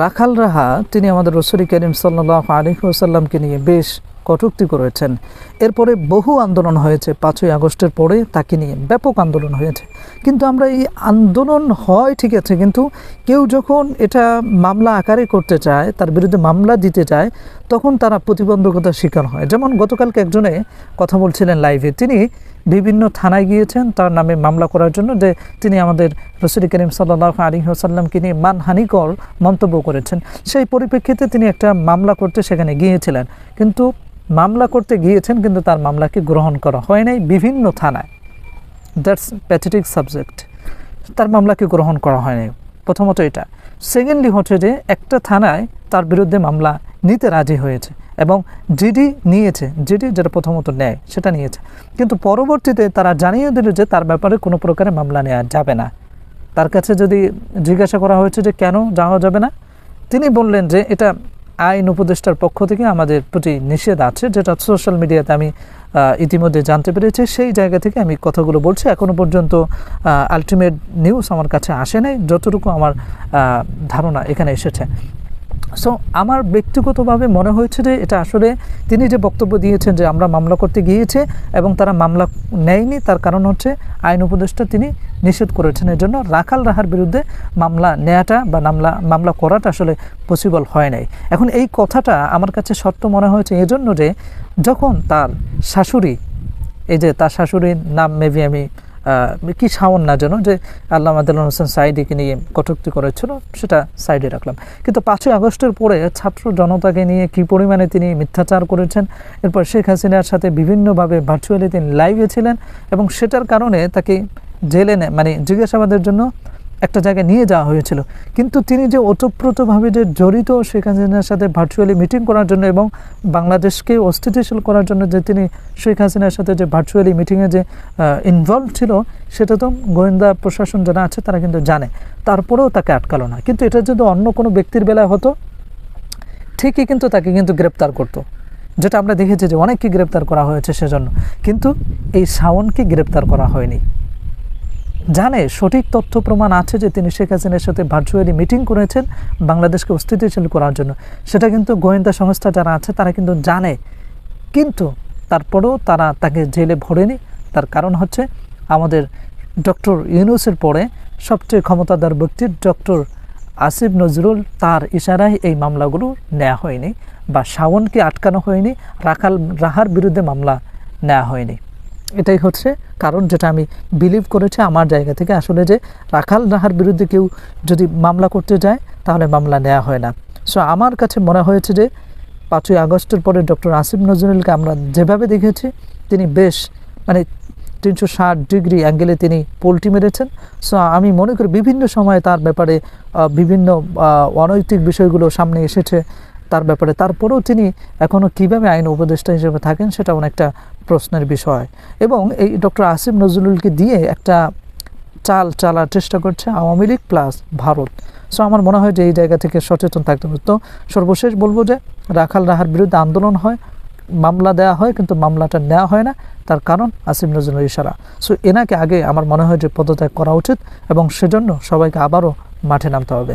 রাখাল রাহা, তিনি আমাদের রসুল করিম সাল্লাহ আলিহাসাল্লামকে নিয়ে বেশ কটুক্তি করেছেন। এরপরে বহু আন্দোলন হয়েছে, পাঁচই আগস্টের পরে তাকে নিয়ে ব্যাপক আন্দোলন হয়েছে। কিন্তু আমরা এই আন্দোলন হয় ঠিক আছে, কিন্তু কেউ যখন এটা মামলা আকারে করতে চায়, তার বিরুদ্ধে মামলা দিতে চায়, তখন তারা প্রতিবন্ধকতার শিকার হয়। যেমন গতকালকে একজনে কথা বলছিলেন লাইভে তিনি বিভিন্ন থানায় গিয়েছেন। তার নামে মামলা করার জন্য যে তিনি আমাদের রসুল করিম সাল্লাহ আলী সাল্লামকে নিয়ে মানহানিকর মন্তব্য করেছেন। সেই পরিপ্রেক্ষিতে তিনি একটা মামলা করতে সেখানে গিয়েছিলেন। কিন্তু মামলা করতে গিয়েছেন, কিন্তু তার মামলাকে গ্রহণ করা হয় নাই বিভিন্ন থানায়। That's pathetic subject. তার মামলাকে গ্রহণ করা হয়নি প্রথমত এটা। সেকেন্ডলি হচ্ছে যে একটা থানায় তার বিরুদ্ধে মামলা নিতে রাজি হয়েছে। এবং জিডি নিয়েছে জিডি যেটা প্রথমত নেয়, সেটা নিয়েছে। কিন্তু পরবর্তীতে তারা জানিয়ে দিল যে তার ব্যাপারে কোনো প্রকারে মামলা নেওয়া যাবে না। তার কাছে যদি জিজ্ঞাসা করা হয়েছে যে কেন যাওয়া যাবে না, তিনি বললেন যে এটা আইন উপদেষ্টার পক্ষ থেকে আমাদের প্রতি নিষেধ আছে, যেটা সোশ্যাল মিডিয়াতে আমি ইতিমধ্যে জানতে পেরেছি। সেই জায়গা থেকে আমি কথাগুলো বলছি। এখনও পর্যন্ত আলটিমেট নিউজ আমার কাছে আসে নাই। যতটুকু আমার ধারণা এখানে এসেছে। সো আমার ব্যক্তিগতভাবে মনে হয়েছে যে এটা আসলে তিনি যে বক্তব্য দিয়েছেন যে আমরা মামলা করতে গিয়েছে এবং তারা মামলা নেয়নি, তার কারণ হচ্ছে আইন উপদেষ্টা তিনি নিষেধ করেছেন। এর জন্য রাখাল রাহার বিরুদ্ধে মামলা নেওয়াটা বা মামলা মামলা করাটা আসলে পসিবল হয় নাই। এখন এই কথাটা আমার কাছে সত্য মনে হয়েছে এজন্য যে যখন তার শাশুড়ি, এই যে তার শাশুড়ির নাম মেবি আমি কি শাওন না যেন যে আল্লাহ আদালুল হোসেন সাইডিকে নিয়ে কটুক্তি করেছিল, সেটা সাইডে রাখলাম। কিন্তু পাঁচই আগস্টের পরে ছাত্র জনতাকে নিয়ে কি পরিমাণে তিনি মিথ্যাচার করেছেন, এরপর শেখ হাসিনার সাথে বিভিন্নভাবে ভার্চুয়ালি তিনি লাইভে ছিলেন এবং সেটার কারণে তাকে জেলে মানে জিজ্ঞাসাবাদের জন্য একটা জায়গায় নিয়ে যাওয়া হয়েছিল। কিন্তু তিনি যে ওতপ্রোতভাবে যে জড়িত শেখ হাসিনার সাথে ভার্চুয়ালি মিটিং করার জন্য এবং বাংলাদেশকে অস্থিতিশীল করার জন্য যে তিনি শেখ হাসিনার সাথে যে ভার্চুয়ালি মিটিংয়ে যে ইনভলভ ছিল, সেটা তো গোয়েন্দা প্রশাসন যারা আছে তারা কিন্তু জানে। তারপরেও তাকে আটকালো না। কিন্তু এটা যদি অন্য কোনো ব্যক্তির বেলায় হতো, ঠিকই কিন্তু তাকে কিন্তু গ্রেপ্তার করতো। যেটা আমরা দেখেছি যে অনেককে গ্রেপ্তার করা হয়েছে সেজন্য। কিন্তু এই শাওনকে গ্রেপ্তার করা হয়নি। জানে, সঠিক তথ্য প্রমাণ আছে যে তিনি শেখ হাসিনার সাথে ভার্চুয়ালি মিটিং করেছেন, বাংলাদেশকে অস্থিতিশীল করার জন্য। সেটা কিন্তু গোয়েন্দা সংস্থা যারা আছে, তারা কিন্তু জানে। কিন্তু তারপরেও তারা তাকে জেলে ভরেনি। তার কারণ হচ্ছে আমাদের ডক্টর ইউনুসের পরে সবচেয়ে ক্ষমতাদার ব্যক্তি ডক্টর আসিফ নজরুল, তার ইশারায় এই মামলাগুলো নেওয়া হয়নি বা শাওনকে আটকানো হয়নি, রাখাল রাহার বিরুদ্ধে মামলা নেওয়া হয়নি। এটাই হচ্ছে কারণ যেটা আমি বিলিভ করেছি আমার জায়গা থেকে আসলে যে রাখাল রাহার বিরুদ্ধে কেউ যদি মামলা করতে যায়, তাহলে মামলা নেওয়া হয় না। সো আমার কাছে মনে হয়েছে যে পাঁচই আগস্টের পরে ডক্টর আসিফ নজরুলকে আমরা যেভাবে দেখেছি, তিনি বেশ মানে তিনশো ষাট ডিগ্রি অ্যাঙ্গেলে তিনি পোলটি মেরেছেন। সো আমি মনে করি বিভিন্ন সময়ে তার ব্যাপারে বিভিন্ন অনৈতিক বিষয়গুলো সামনে এসেছে। তার ব্যাপারে। তারপরেও তিনি এখনও কীভাবে আইন উপদেষ্টা হিসেবে থাকেন সেটা অনেকটা প্রশ্নের বিষয়। এবং এই ডক্টর আসিফ নজরুলকে দিয়ে একটা চাল চালার চেষ্টা করছে Awami League plus Bharat. So আমার মনে হয় যে এই জায়গা থেকে সচেতন থাকতে হবে। তো সর্বশেষ বলব যে রাখাল রাহার বিরুদ্ধে আন্দোলন হয়, মামলা দেওয়া হয় কিন্তু মামলাটা নেওয়া হয় না। তার কারণ আসিম নজরুল ইশারা। সো এনাকে আগে আমার মনে হয় যে পদত্যাগ করা উচিত এবং সেজন্য সবাইকে আবারও মাঠে নামতে হবে।